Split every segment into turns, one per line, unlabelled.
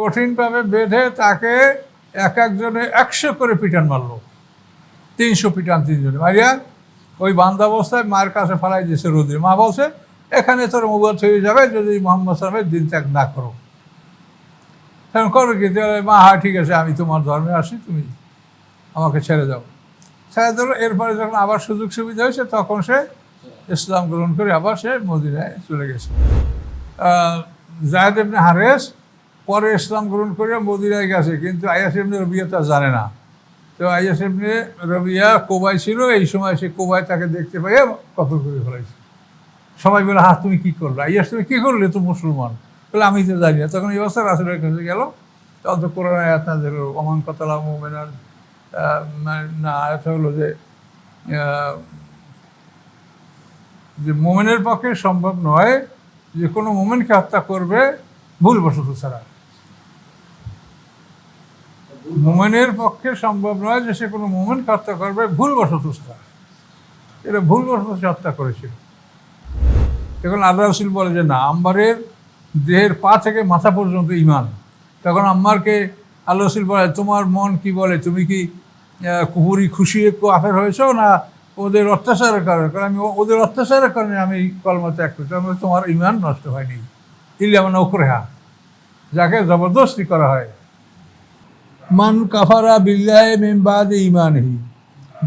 কঠিনভাবে বেঁধে তাকে এক একজনে একশো করে পিটান মারলো। তিনশো পিটান তিনজনে। মারিয়া, ওই বান্ধা অবস্থায় মায়ের কাছে ফেলাই দিয়েছে রোদে। মা বলছে, এখানে তোর মোবাইল হয়ে যাবে, যদি মোহাম্মদ সাহেবের দিন ত্যাগ না করো। এখন করো কি? মা হ্যাঁ ঠিক আছে, আমি তোমার ধর্মে আসি, তুমি আমাকে ছেড়ে দাও। ছেড়ে দিল। এরপরে যখন আবার সুযোগ সুবিধা হয়েছে, তখন সে ইসলাম গ্রহণ করে আবার সে মদিনায় চলে গেছে। জায়দ এমনি হারেস পরে ইসলাম গ্রহণ করে মদিনায় গেছে, কিন্তু আয়াস এমনি রবিয়া তা জানে না। তো আয়াস এমনি রবিয়া কোবাই ছিল, এই সময় সে কোবাই তাকে দেখতে পাইয়া কত করে ফেলাইছে। সবাই বলে হ্যাঁ তুমি কী করলে? আইয়াস তুমি কী করলে তো মুসলমান? বলে, আমি তো জানি না। তখন এই অবস্থা রাসুলের কাছে গেল। তখন তো কোরআন আয়াত না দিল অমান কতলা মোমেনার না আয়াত হলো যে যে মোমেনের পক্ষে সম্ভব নয় যে কোনো মোমেনকে হত্যা করবে ভুলবশত ছাড়া। মোমেনের পক্ষে সম্ভব নয় যে সে কোনো মোমেনকে হত্যা করবে, ভুলবশত এটা ভুলবশত সে হত্যা করেছিল। তখন আল্লাহ রসুল বলে যে, না, আম্বারের দেহের পা থেকে মাথা পর্যন্ত ইমান তখন আম্মারকে আল্লাহ রসুল বলে, তোমার মন কি বলে? তুমি কি কুহুরি খুশি একটু আফের হয়েছো না ওদের অত্যাচারের কারণে? কারণ আমি ওদের অত্যাচারের কারণে আমি কলমা ত্যাগ করছি। তোমার ইমান নষ্ট হয়নি। ইলিয়ামান ওকরেহা যাকে জবরদস্তি করা হয় মান কাফারা বিল্লাহ মেমবাদ ইমানহি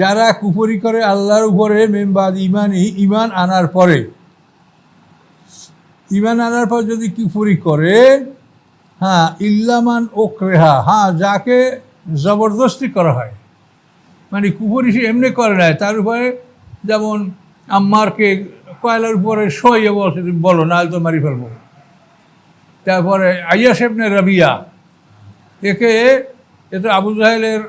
যারা কুপুরি করে আল্লাহর উপরে মেমবাদ ইমানহি ইমান আনার পরে। ইমান আনার পর যদি কুফুরি করে হ্যাঁ ইল্লামান ও ক্রেহা হ্যাঁ যাকে জবরদস্তি করা হয়। মানে কুফুরি সে এমনি করে নাই, তার উপরে যেমন আম্মারকে কয়লার উপরে সইয়ে বলছে বলো না তো মারি ফেলব। তারপরে আইয়া সেবনে রাবিয়া, একে এ তো আবু জাহেলের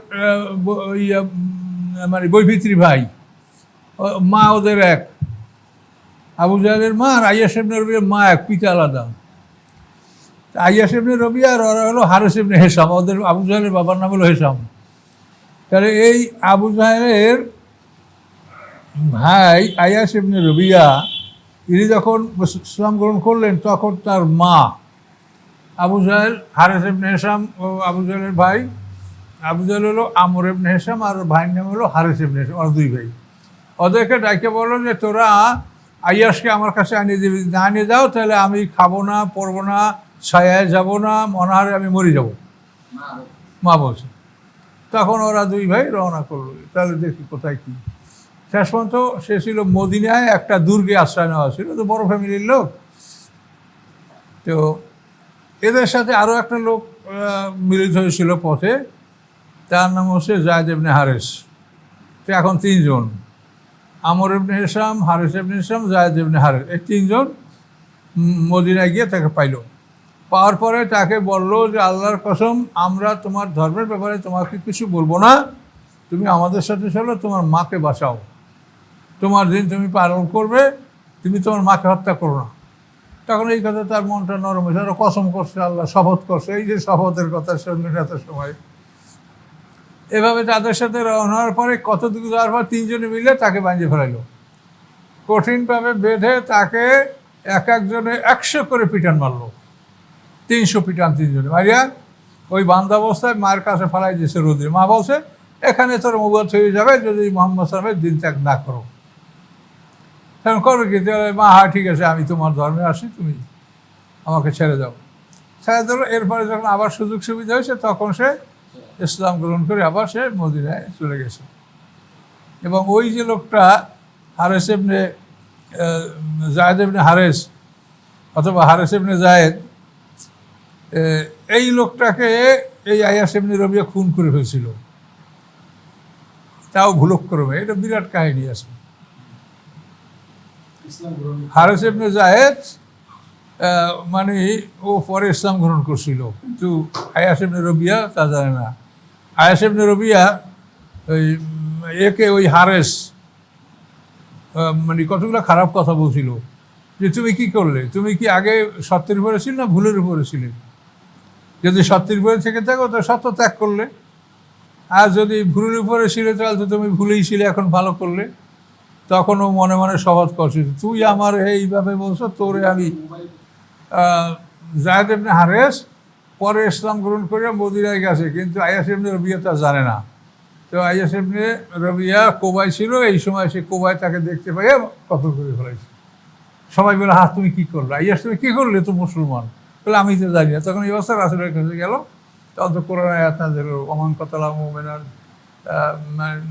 মানে বৈভিত্রী ভাই মা ওদের এক। আবু জাহেলের মা আর আইয়া সেবনে রবিয়ার মা এক, পিতা আলাদা। আইয়া সেবনে রবিয়া আর ওরা হলো হারেস এমনি হেসাম, ওদের আবু জাহেলের বাবার নাম হলো হেসাম। তাহলে এই আবু জাহেলের ভাই আয়াস ইবনে রবিয়া, ইনি যখন ইসলাম গ্রহণ করলেন, তখন তার মা আবু জাহেল, হারেস ইবনে হেসাম ও আবু জাহেলের ভাই আবু হলো আমর ইবনে হেসাম আর ভাইয়ের নাম হলো হারেস ইবনে হেসাম ওর দুই ভাই। ওদেরকে ডাকে বলল যে, তোরা আয়াসকে আমার কাছে আনিয়ে দিবি। না আনিয়ে দাও তাহলে আমি খাব না পরবো না, ছায়ায় যাব না, মনাহারে আমি মরে যাব। মা বলছে। তখন ওরা দুই ভাই রওনা করল। তাহলে দেখি কোথায় কী। শেষ পর্যন্ত সে ছিল মদিনায়, একটা দুর্গে আশ্রয় নেওয়া ছিল, তো বড় ফ্যামিলির লোক। তো এদের সাথে আরও একটা লোক মিলিত হয়েছিল পথে। তার নাম হচ্ছে জায়দ এমনি হারেস। তো এখন তিনজন। আমর এমনি হেসাম হারেস এমনি হেসাম জায়দ এমনি হারেস। এই তিনজন মদিনায় গিয়ে তাকে পাইলো। পাওয়ার পরে তাকে বলল যে, আল্লাহর কসম, আমরা তোমার ধর্মের ব্যাপারে তোমাকে কিছু বলব না। তুমি আমাদের সাথে চলো, তোমার মাকে বাঁচাও। তোমার দিন তুমি পালন করবে, তুমি তোমার মাকে হত্যা করো না। তখন এই কথা তার মনটা নরম হয়েছে। আরও কসম করছে, আল্লাহ শপথ করছে। এই যে শপথের কথা এত সময়। এভাবে তাদের সাথে রওনা হওয়ার পরে কত দূর যাওয়ার পর তিনজনে মিলে তাকে বাঁধে ফেলাইলো। কঠিনভাবে বেঁধে তাকে এক একজনে একশো করে পিটান মারলো। তিনশো পিটান তিনজনে। মারিয়া, ওই বান্ধা অবস্থায় মায়ের কাছে ফেলাই দিয়েছে রোদে। মা বলছে, এখানে তোর মুবাদ হয়ে যাবে যদি মোহাম্মদ সাহেবের দিন ত্যাগ না করো। এখন করো কি? মা হ্যাঁ ঠিক আছে, আমি তোমার ধর্মে আসি, তুমি আমাকে ছেড়ে দাও। ছেড়ে দিল। এরপরে যখন আবার সুযোগ সুবিধা হয়েছে, তখন সে ইসলাম গ্রহণ করে আবার সে মদিনায় চলে গেছে। এবং ওই যে লোকটা হারেস এমনি জায়দ এমনি হারেস অথবা হারেস এমনি জায়েদ এই লোকটাকে এই আয়াস এমনি রবিয়া খুন করে হয়েছিল তাও ভুলক্রমে। এটা বিরাট কাহিনী আছে। হারেস এমনি জায়েদ মানে ও পরে ইসলাম গ্রহণ করছিল। কিন্তু আয়াস এমনি রবিয়া তা জানে না। আয়াস এমনি রবিয়া ওই একে ওই হারেস মানে কতগুলো খারাপ কথা বলছিল। যে তুমি কি করলে? তুমি কি আগে সত্যের উপরে ছিল না ভুলের উপরে ছিলে? যদি সত্যের উপরে থেকে থাকো, তো সত্য ত্যাগ করলে। আর যদি ভুলের উপরে ছিলে, তাহলে তো তুমি ভুলেই ছিলে, এখন ভালো করলে। তখন ও মনে মনে সহজ করছিস তুই আমার এইভাবে বলছো, তোরে আমি জায়দ এমনি হারেস পরে ইসলাম গ্রহণ করে মদিনায় গেছে, কিন্তু আয়াস এমনি রবিয়া তা জানে না। তো আয়াস এমনি রবিয়া কোবাই ছিল, এই সময় সে কোবাই তাকে দেখতে পাইয়া কত করে ফেলাইছে। সবাই বলে হা তুমি কী করলে? আইয়াস, তুমি কী করলে? তো মুসলমান। বলে, আমি তো জানি না। তখন এই অবস্থা রাসুলের কাছে গেল। তত কোরআন আয়াত নাজিল হলো অমান কতলা মোমেনার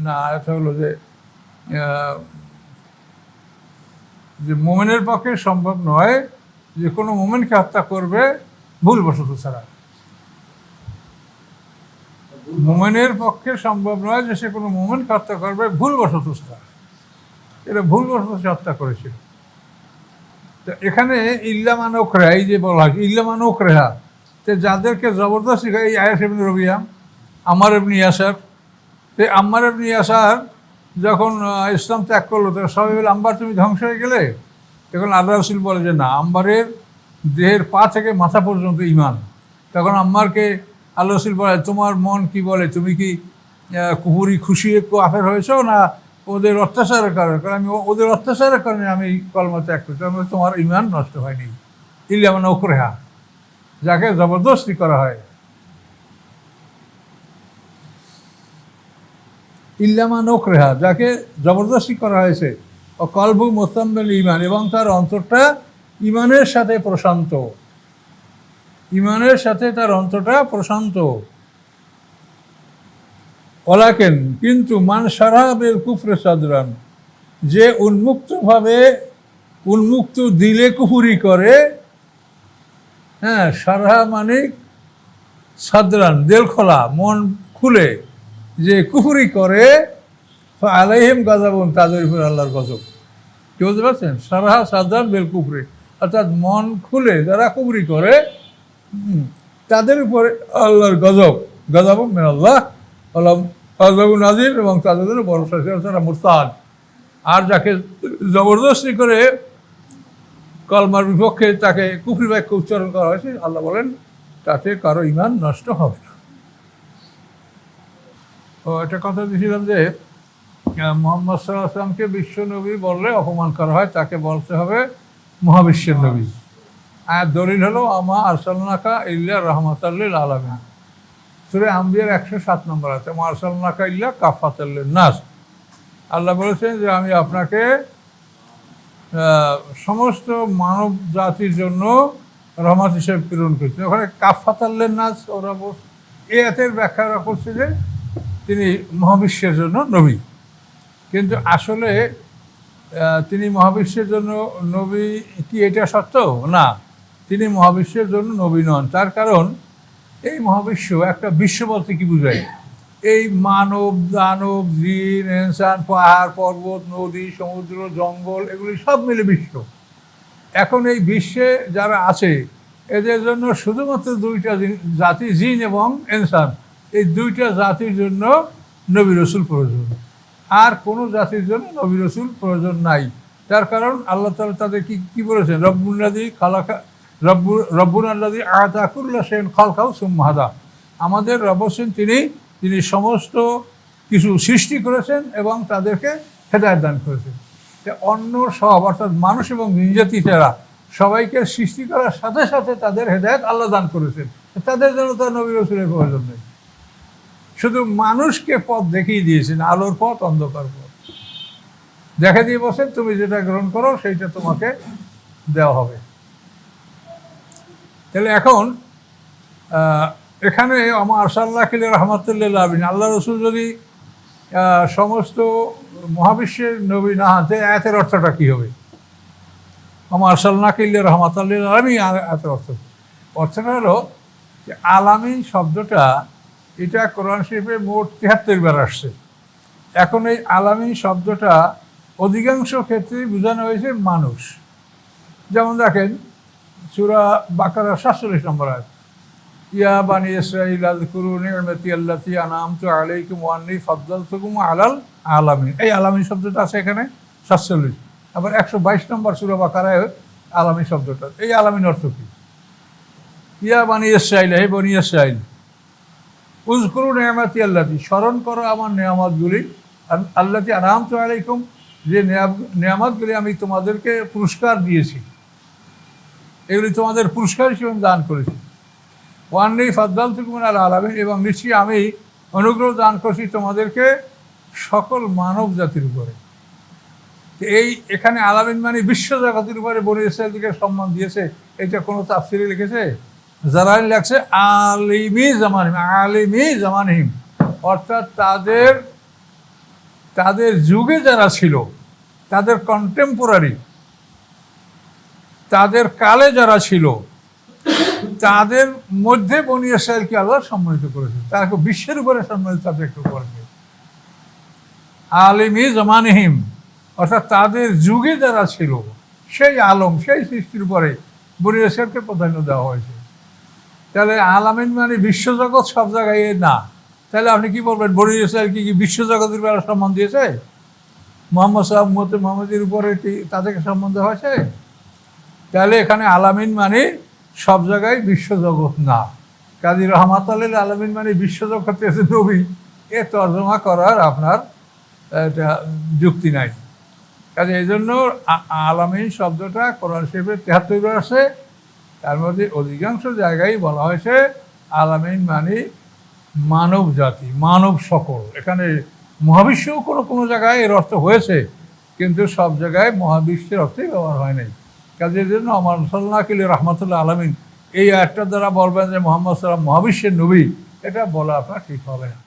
না, আয়াত হলো যে যে মোমেনের পক্ষে সম্ভব নয় যে কোনো মোমেনকে হত্যা করবে, ভুল ভুলবশত ছাড়া। মোমেনের পক্ষে সম্ভব নয় যে সে কোনো মোমেনকে হত্যা করবে, ভুল ভুলবশত ছাড়া। এটা ভুল ভুলবশত সে হত্যা করেছিল। তো এখানে ইল্লামান ওখরা এই যে বলা হয় ইল্লামান ওখরেহা তো যাদেরকে জবরদস্তি এই আয়াস এমনি রবিয়া, আমার এমনি আসার তো আম্মার এমনি আসার যখন ইসলাম ত্যাগ করল তো সবাই বলে, আম্বার তুমি ধ্বংস হয়ে গেলে? তখন আল্লাহ রসুল বলে যে, না, আম্বারের দেহের পা থেকে মাথা পর্যন্ত ইমান। তখন আম্মারকে আল্লাহ রসুল বলে, তোমার মন কি বলে? তুমি কি কুহুরি খুশি একটু আফের হয়েছো না ওদের অত্যাচারের কারণে? কারণ আমি ওদের অত্যাচারের কারণে আমি কলমা ত্যাগ করছি। আমি তোমার ইমান নষ্ট হয়নি। ইল্লামান ওকরেহা যাকে জবরদস্তি করা হয়। ইল্লামা নোকরেহা যাকে জবরদস্তি করা হয়েছে। ও কলবু মোস্তাম্বেল ইমান এবং তার অন্তরটা ইমানের সাথে প্রশান্ত। ইমানের সাথে তার অন্তরটা প্রশান্ত। ওলাকেন, কিন্তু মান সারাবের কুফরে সাদরান, যে উন্মুক্তভাবে উন্মুক্ত দিলে কুফুরি করে হ্যাঁ সারা মানে সাদরান দেল খোলা মন খুলে, যে কুফুরি করে আলাইহিম গাজাবন তাদের উপর আল্লাহর গজব। কি বুঝতে পারছেন? সারাহা সাদান বেল কুফরি। অর্থাৎ মন খুলে যারা কুফরি করে তাদের উপরে আল্লাহর গজব। গজব মেন আল্লাহ আল্লাহ নাজির এবং তাদের জন্য বড় শাস্তি, তারা মুরতাদ আর যাকে জবরদস্তি করে কলমার বিপক্ষে তাকে কুফরি বাক্য উচ্চারণ করা হয়েছে আল্লাহ বলেন তাতে কারও ইমান নষ্ট হবে না। ও একটা কথা দিয়েছিলাম যে মোহাম্মদ সাল্লাহ আসলামকে বিশ্ব নবী বললে অপমান করা হয়, তাকে বলতে হবে মহাবিশ্বের নবী। আর দলিল হলো, আমা আরসালনাকা ইল্লা রহমতাল্লিল আলমিন। সুরে আম্বিয়ার একশো সাত নম্বর আছে আমা আরসালনাকা ইল্লা কাফাতাল্লিল নাস। আল্লাহ বলেছেন যে আমি আপনাকে সমস্ত মানব জাতির জন্য রহমত হিসেবে প্রেরণ করছি। ওখানে কাফাতাল্লের নাচ ওরা এই এতের ব্যাখ্যা করছে যে তিনি মহাবিশ্বের জন্য নবী। কিন্তু আসলে তিনি মহাবিশ্বের জন্য নবী কি এটা সত্য? না, তিনি মহাবিশ্বের জন্য নবী নন। তার কারণ, এই মহাবিশ্ব একটা বিশ্ব বলতে কি বোঝায়? এই মানব, দানব, জিন, ইনসান, পাহাড়, পর্বত, নদী, সমুদ্র, জঙ্গল, এগুলি সব মিলে বিশ্ব। এখন এই বিশ্বে যারা আছে, এদের জন্য শুধুমাত্র দুইটা জাতি জিন এবং ইনসান। এই দুইটা জাতির জন্য নবী রসুল প্রয়োজন। আর কোনো জাতির জন্য নবী রসুল প্রয়োজন নাই। তার কারণ আল্লাহ তালা তাদের কি কি বলেছেন? রব্বুল্লাদি খালাকা রব্বু রব্বুল আল্লাদি আতাকুল্লা সেন খালকাউ সুম্মাহাদা আমাদের রব হোসেন তিনি তিনি সমস্ত কিছু সৃষ্টি করেছেন এবং তাদেরকে হেদায়ত দান করেছেন। অন্য সব, অর্থাৎ মানুষ এবং নির্যাতি যারা, সবাইকে সৃষ্টি করার সাথে সাথে তাদের হেদায়ত আল্লাহ দান করেছেন। তাদের জন্য তার নবী রসুলের প্রয়োজন নেই। শুধু মানুষকে পথ দেখিয়ে দিয়েছেন, আলোর পথ, অন্ধকার পথ। দেখা দিয়ে বসেন তুমি যেটা গ্রহণ করো, সেইটা তোমাকে দেওয়া হবে। তাহলে এখন এখানে আমার আরসাল্লাহ কিলে রহমতুল্লাহ আবিন আল্লাহ রসুল যদি সমস্ত মহাবিশ্বের নবী না হাতে, আয়াতের অর্থটা কী হবে? আমার আরসাল্লাহ কিল্লে রহমতুল্লাহ আলমী আয়াতের অর্থ? অর্থটা হলো যে আলামিন শব্দটা এটা কোরআন শরীফে মোট তিয়াত্তর বার আসছে। এখন এই আলামিন শব্দটা অধিকাংশ ক্ষেত্রেই বোঝানো হয়েছে মানুষ। যেমন দেখেন, সুরা বাকারা সাতচল্লিশ নম্বর আছে ইয়া বানি ইসরাইল আযকুরু নি'মাতি আল্লাতী আনআমতু আলাইকুম ওয়া আন্নী ফাদ্দালতুকুম আলাল আলামিন। এই আলামিন শব্দটা আছে এখানে, সাতচল্লিশ। আবার একশো বাইশ নম্বর সুরা বাকারায় আলামী শব্দটা। এই আলামিন অর্থ কি? ইয়া বানি ইসরাইল হে বনি ইসরাইল উজকুরু নেয়ামাতি আল্লাতি, স্মরণ করো আমার নেয়ামতগুলি। আল- আল্লাতি আনামতু আলাইকুম, যে নেয়াম- নেয়ামতগুলি আমি তোমাদেরকে পুরস্কার দিয়েছি। এগুলি তোমাদের পুরস্কার হিসেবে দান করেছি। ওয়ান্নি ফাদ্দাল তুকুমান আল আলামিন, এবং নিশ্চয়ই আমি অনুগ্রহ দান করছি তোমাদেরকে সকল মানব জাতির উপরে। এই এখানে আলামিন মানে বিশ্ব জগতের উপরে বনি ইসরায়েলকে সম্মান দিয়েছে, এটা কোনো তাফসিরে লিখেছে? যারা লেখছে আলিমি জামানহিম আলিমি জামানহিম। অর্থাৎ তাদের তাদের যুগে যারা ছিল, তাদের কন্টেম্পোরারি তাদের কালে যারা ছিল, তাদের মধ্যে বনি ইসরায়েলকে আল্লাহ সম্মানিত করেছে তারা বিশ্বের উপরে সম্মানিত তাদেরকে করেছে আলিমি জামানহিম, অর্থাৎ তাদের যুগে যারা ছিল, সেই আলম, সেই সৃষ্টির উপরে বনি ইসরায়েলকে প্রাধান্য দেওয়া হয়েছে। তাহলে আলামিন মানে বিশ্বজগৎ সব জায়গায় না। তাহলে আপনি কি বলবেন, বনি ইসরায়েল কি কি বিশ্বজগতের বেলা সম্মান দিয়েছে? মোহাম্মদ সাহেব মতে মোহাম্মদের উপরে তাদেরকে সম্বন্ধ হয়েছে? তাহলে এখানে আলামিন মানে সব জায়গায় বিশ্বজগৎ না। কাজী রহমাত আল্লাহ আলামিন মানে বিশ্বজগৎ এসে নবী, এ তর্জমা করার আপনার এটা যুক্তি নাই। কাজে এই জন্য আলামিন শব্দটা কোরআন শরীফের তেহাত্তর আছে। তার মধ্যে অধিকাংশ জায়গায় বলা হয়েছে আলামিন মানে মানব জাতি, মানব সকল। এখানে মহাবিশ্বও কোনো কোনো জায়গায় এর অর্থ হয়েছে, কিন্তু সব জায়গায় মহাবিশ্বের অর্থেই ব্যবহার হয় নাই। কাজে এই জন্য আমার সাল্লাহ কিল রহমতুল্লাহ আলমিন এই একটা দ্বারা বলবেন যে মোহাম্মদ সাল্লাম মহাবিশ্বের নবী, এটা বলা আপনার ঠিক হবে না।